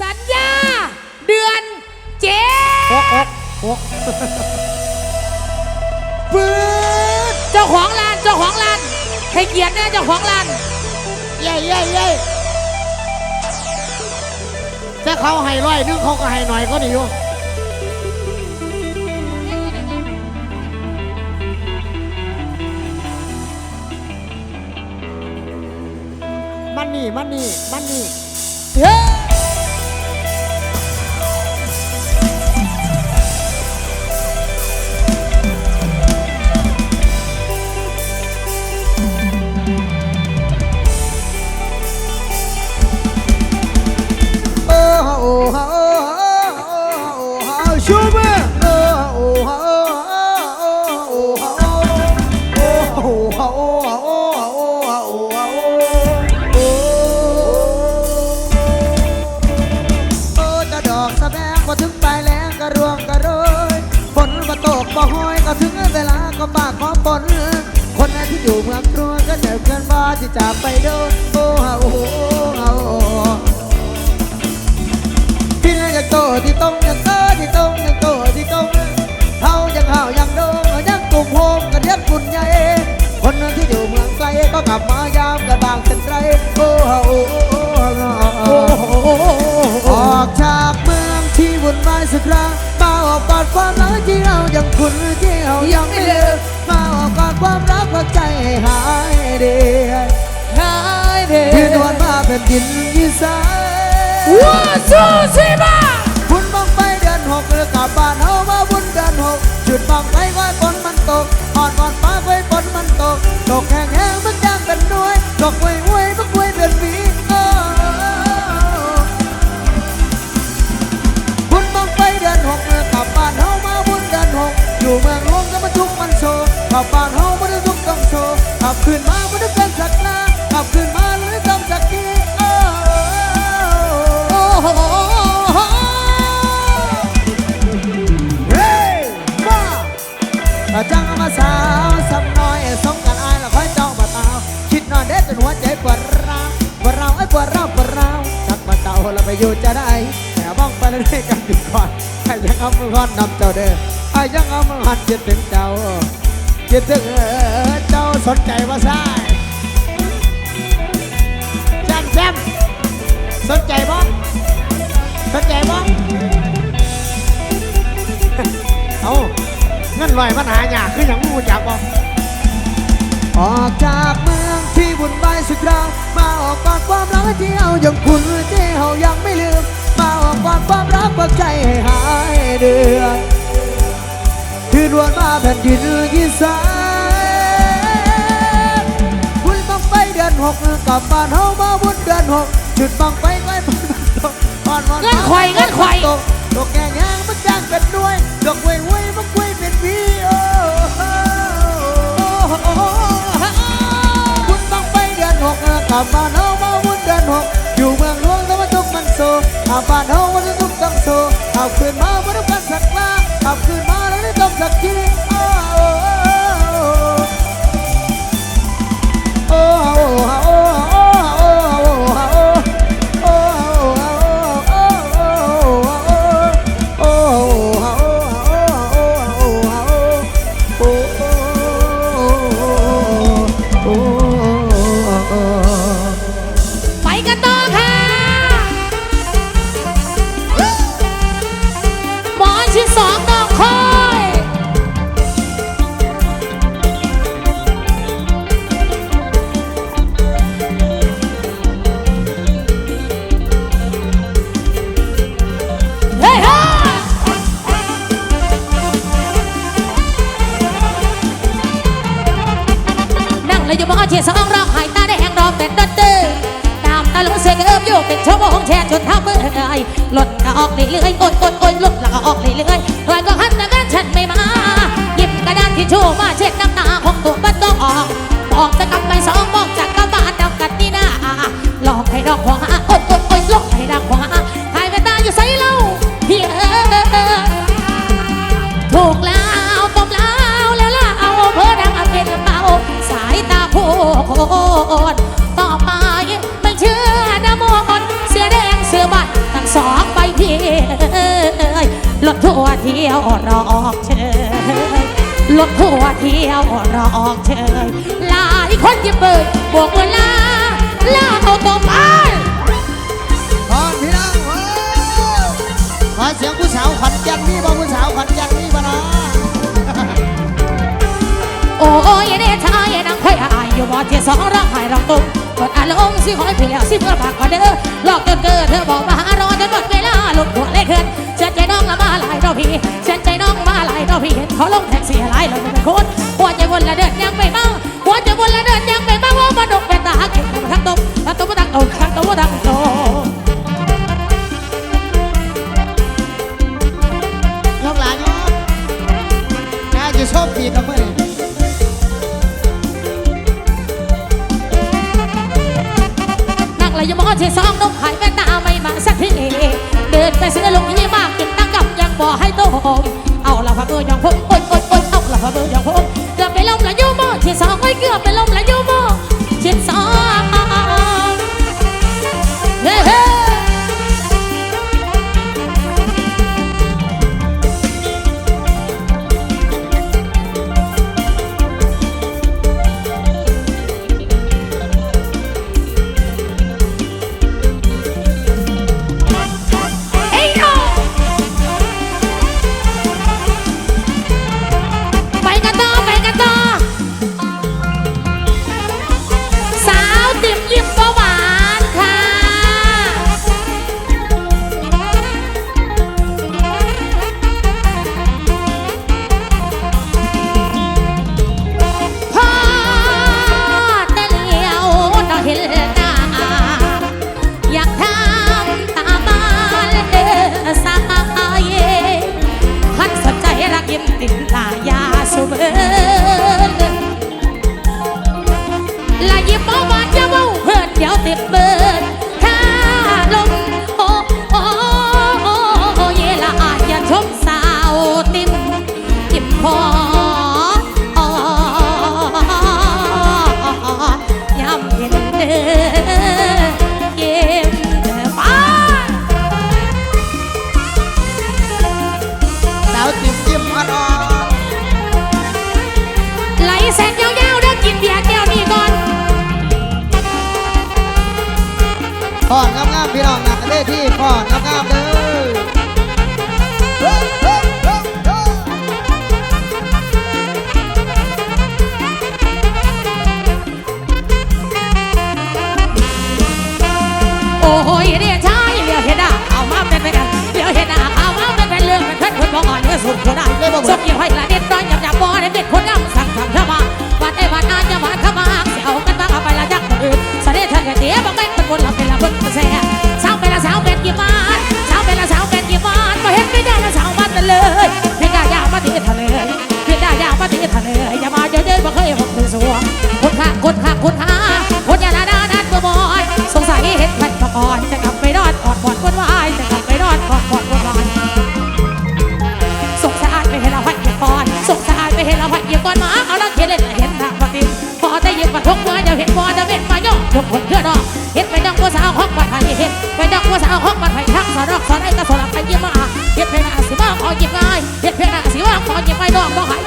สัญญา เดือนเจ็หกหดกหกปืดเจ้าของร้านเจ้าของร้านให้เกียรตินะเจ้าของร้านเย้เย้เย้ถ้าเขาให้ร้อยหนึงเขาก็ให้หน่อยก็ดีอยู่มันนี่มันนี่มันนี่เฮ้ เกินว่าที่จะไปโดนโอ้โอ้โอ้ที่นั่นยังโตที่ตรงยังโตที่ตรงยังโตที่ตรงเฮายังเฮายังโดงยังกลุ่มโฮมกันเรียกคุณใหญ่คนที่อยู่เมืองไกลก็กลับมายามกันบางเช่นไรโอ้โหออกจากเมืองที่วุ่นวายสักครั้งมาออกกอดความรักที่เรายังคุ้นที่เรายังไม่ลืมมาออก ความรักหัวใจหายเดียหายเดียืนวันมาเป็นดินยี่สายว้าสู้ส จังมาสาวสำน้อยสงกันอายแล้วค่อยจ้องมาตาคิดนอนเด็ดจนหัวใจปวดร้าวปวดร้าวไอ้ปวดร้าวปวดร้าวจักมาเต่าเราไปอยู่จะได้แต่บ้องไปเรื่อยกันดีก่อนไอ้ยังเอามือหันนำเจ้าเด้อไอ้ยังเอามือหันคิดถึงเจ้าคิดถึงเจ้าสนใจว่าใช่แซมแซมสนใจบ้องสนใจบ้องเอา เงินลอยปัญหาอยากคืออย่างมูจักบ่ออกจากเมืองที่วุ่นวายสุดเรามาออกกอดความรักที่เอายังคุณที่เฮายังไม่ลืม มาออกกอดความรักปักใจให้หายเดือดคือดวนมาแผ่นดินยี่สานคุณบังไปเดือนหกกลับบ้านเฮามาบุญเดือนหกจุดบังไปไว้บนตกอ่อนอ่อนเงินข่อยเงินข่อยตกตกแง่แง่มันจ้างเป็นด้วยดอกเว้ยเว้ยมัน หกกลับบ้านเฮามาวุ่นเดือนหกอยู่เมืองหลวงแต่ว่าทุกมันโซกลับบ้านเฮาวัน งเลยอยู่บนเอาเชียสองร้องหายตาได้แหงรอเป็นดนตรีตามตาลงเสียงเอิบอยู่เป็นชั่วโมงแช่จนเท้าเมื่อไงหล่นก็ออกเรื่อยๆโอนโอนโอนหลุดแล้วก็ออกเรื่อยๆถอยก็หันแต่ก็ฉันไม่มาหยิบกระดานที่ชู่มาเช็ดน้ำตาของตัวมันต้องออกออกจะกลับไปสองมอง รถทัวร์เที่ยวรอออกเชยหลายคนยิ้มเบิกบวกเวลาลาเอาตัวไปพอนพี่น้องโอ้ขอเสียงผู้สาวขอนแก่นนี่บ่ผู้สาวขอนแก่นนี่บ่นะโอ้ยเดชายนังไพ่อายอยู่บ่ที่สองร่างหายรองตุ้มกดอารมณ์สิคอยพี่แล้วสิเพื่อปากก่อนเด้อหลอกจนเกิดเธอบอกมาหารอจนหมดเวลาหลุดหัวเลยเกินฉันใจน้องละมาหลายรอบพี่ฉั นใจน้องมาหลายรอบพี่เห็นเขาลงแท็กซี่หลายรอบเป็นคนหัวใจวนละเดินยังไม่เมาหัวใจวนละเดินยังไม่เมาว่ามาดกเป็นตาเก่งทั้งตบทั้งตบทั้งตบทั้งตบทั้งตบยกหลานยกน่าจะชอบปีกับมือนั่งเลยยังมองที่สองนกไข่แม่ตาไม่มาสักที ที่พ่อนำงามเด้โอ้ยเรียนชายเลี้ยวเห็นหน้าเอามาเป็นไปกันเลี้ยวเห็นหน้าเอามาเป็นเป็นเรื่องเป็นเพื่อนคนบอกอ่อนเพื่อสุดคนได้สมยิ่งห้อยละ ทุกคนเพื่อนเฮ็ดไปดังผู้สาวห้องบัดไผ่เฮ็ดไปดังผู้สาวห้องบัดไผ่ทักสารอกสารไอ้กระสลับไปยิ้มมาเฮ็ดเพลงอาสิว่าขอหยิบง่ายเฮ็ดเพลงอาสิว่าขอหยิบไม่ดอกบ่หาย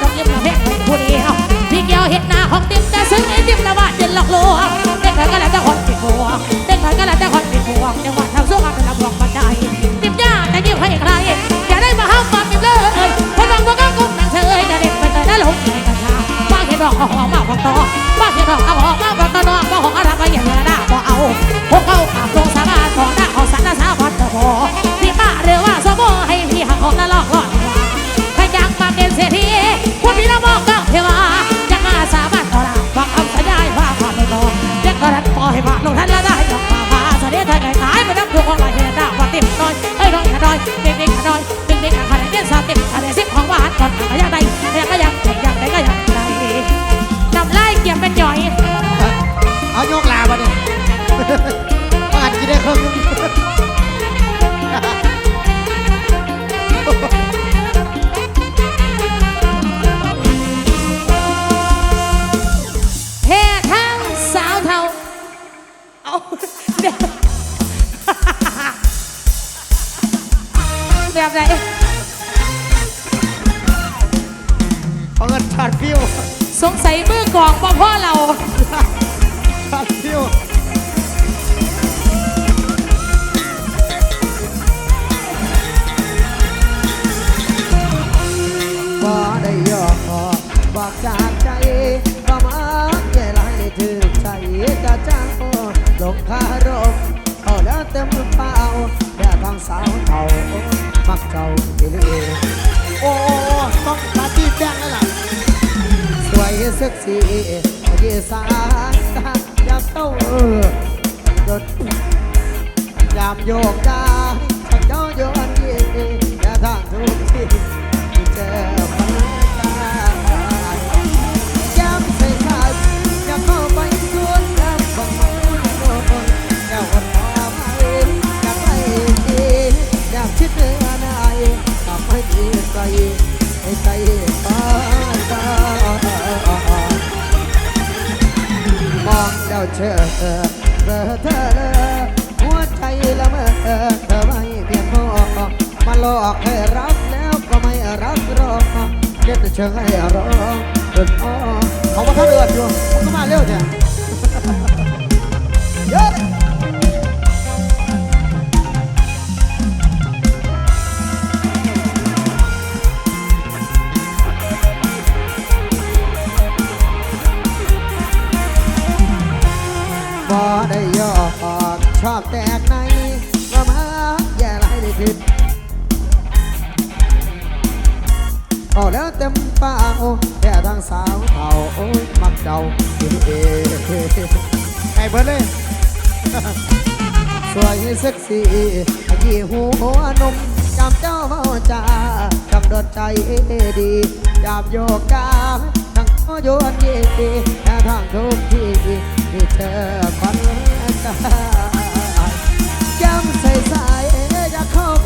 แบบไหนเขาเงินชาดฟิวสงสัยมือกองพ่อพ่อเราชาดฟิวบ่ได้ยอบอกจากใจว่ามาแก่หลายถือใจจะจ้างลงคารมเอาแล้วเต็มเปล่าแด่ทางสาวเท่า มักเดี๋ยวนี้เองโอ้ต้องปาร์ตี้แจ้งแล้วล่ะสวยเซ็กซี่เกสานตายามเต้าเออดยามโยกได้ฉันเจ้าโยนยีอย่าทางทุกที่ ให้ใจฟ้าตามองเจ้าเชื่อเธอเธอหัวใจละเมอเธอไม่เพียงพอมาหลอกให้รักแล้วก็ไม่รักรอเด็ดเชิงให้รอเดินอ้อเขาว่าถ้าเดืออยู่มันก็มาเร็วจ้ะเย่ไรได้ผิดเอาแล้วเต็มเป้าแค่ทางสาวเท่าโอ้ยมักเดาอยู่เองไอ้เบิร์ดเลย สวยเซ็กซี่ยี่หูหัวนมจำเจ้าเมาจ้าจำโดนใจดีจำโยกกาทั้งโยนเย่แต่ทางทุกที่ที่เธอควันกาจำใส่ใส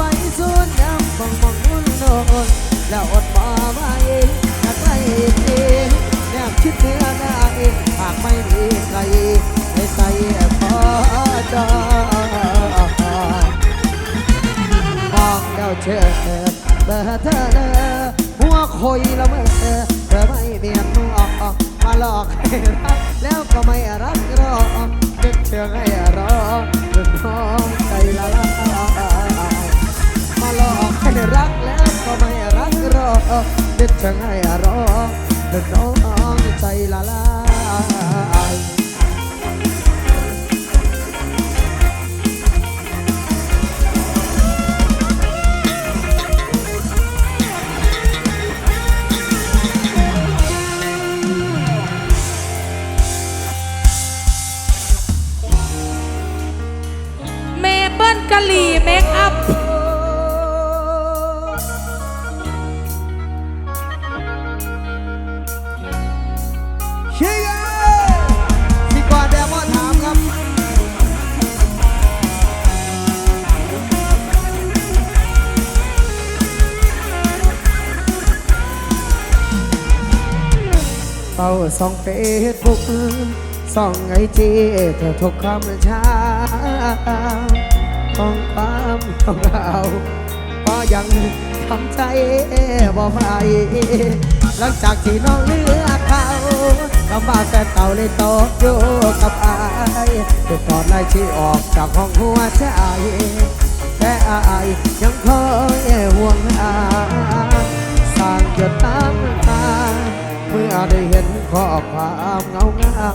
ไปสวนน้ำมองมองนุ่นโนนแล้วอดมาไว้ เฝ้าส่องเฟซบุ๊กส่องไอจีเธอทุกคำช้าของความของเราก็ยังทำใจบ่ไหวหลังจากที่น้องเลือกเขาคำว่าแฟนเก่าเลยตกอยู่กับอายติดต่อไล่ที่ออกจากห้องหัวใจแต่อายยังคอยห่วงอาสร้างหยดน้ำตาม ได้เห็นข้อความเงาเงา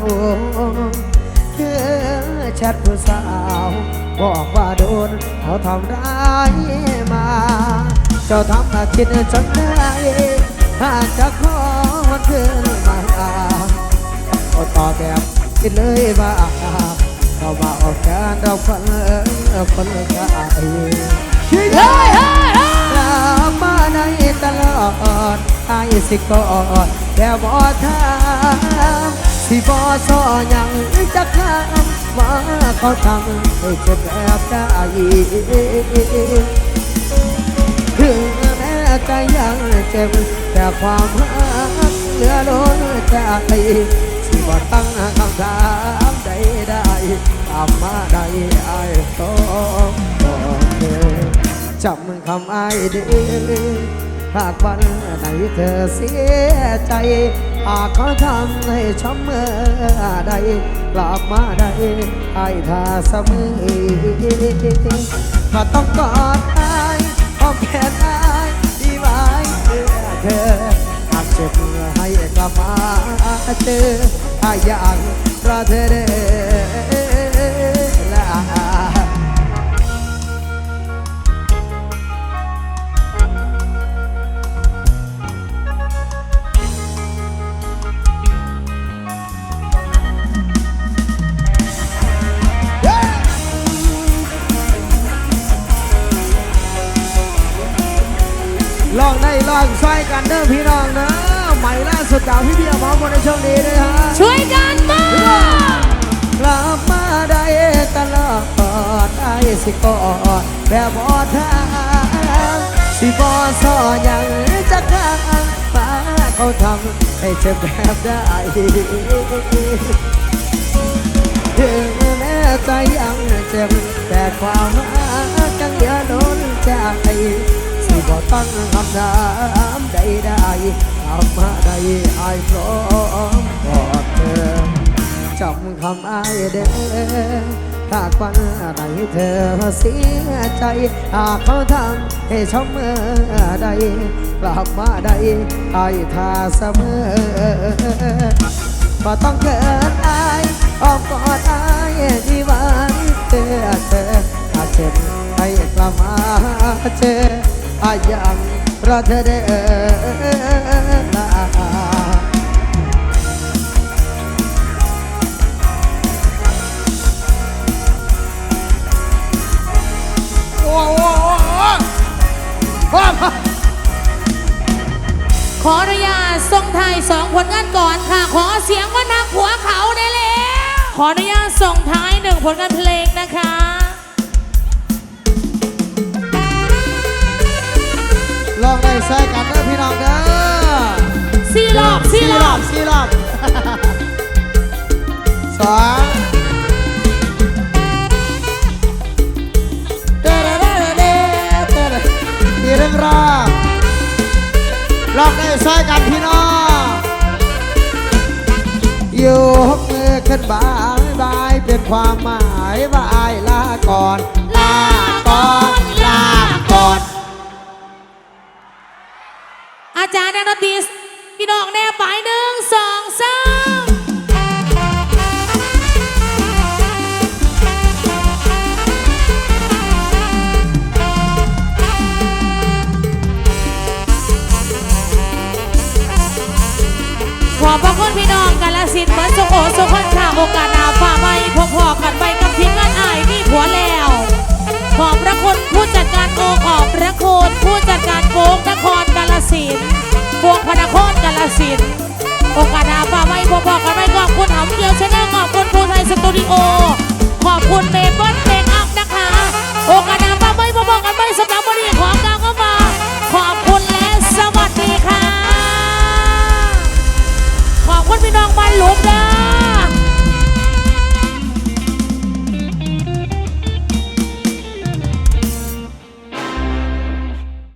ๆคือแชทผู้สาว บอกว่าโดนเขาทำร้ายมา เจ้าทำอาคิดจนได้หากจะขอวันคืนมาเอาต่อแบบคิดเลยว่าเรามาออกการเราคนคนกายเฮ้ยเฮ้ยเฮ้ยกลับมาในตลอด ไอ้สิกอดแต่บ่ทามสิบ่ซอยังจะข้ามว่าเขาทำให้เจ็บแบบได้ถึงแม้ใจยังเจ็บแต่ความรักเหลือล้นใจสิบ่ตั้งคำถามใดได้ตามมาได้ไอ้ต้องบอกเธอจำคำอ้ายเด้อ หากวันไหนเธอเสียใจหากเขาทำให้ช้ำเมื่อใดกลับมาได้ไอ้ทาเสมอถ้าต้องกอดอ้ายอ้อมแขนอ้ดีไว้เพื่อเธอหากเจ็บให้กลับมาเจออ้ายอยากรอเธอเด้ สุดจากพี่เบียร์หมอมนในช่วงนี้ด้วยฮะช่วยกันมากกลับมาได้ตลอดได้สิกอดแบบบอทางสิบอสอยังจะข้างฟ้าเขาทำให้เจ็บแบบได้ถึงแม้ใจยังเจ็บแต่ความรักยังเหลือล้นใจ สิบ่ตั้งคำถามใดได้ทำมาได้อพร้อมกอดเธอจำคำไอายเด้อหากวันไหนเธอเสียใจหากเขาทำให้ช้ำเมื่อใดกลับมาได้อายท่าเสมอบ่ต้องเกินอายอ้อมกอดไอายที่วานเธอเธออาจเจ็บให้กลับมาเจอ อายังรอเธอได้เออลาโอ้โหขออนุญาตส่งไทายสองผลงานก่อนค่ะ ขอเสียงว่านักหัวเขาได้แล้ว ขออนุญาตส่งท้ายหนึ่งผลงานเพลงนะคะ ลองได้ใส่กันเด้อพี่น้องเด้อสี่รอบสี่รอบสี่รอบสองเด้อเด้อเด้อเด้อเด้ออีกหนึ่งรอบลองได้ใส่กันพี่น้องยกมือขึ้นบายบายเป็นความหมายว่าอายลาก่อน แนวดนตีพี่น้องแน่ไปหนึ่งสองสามขอบพระคุณพี่น้องกาลสินเหมือนสุโขสุขคนค่ะโอกาส สินโอกาสหาฟ้าไว้พ่อพอกันไม่ขอบคุณหอมเกียวชาแนลขอบคุณภูไทยสตูดิโอ ขอบคุณเมเปิ้ลเมคอัพนะคะ โอกาสหาฟ้าไว้พ่อพอกันไว้สำหรับวันนี้ของกลางก็มาขอบคุณและสวัสดีค่ะ ขอบคุณพี่น้องบ้านหลุม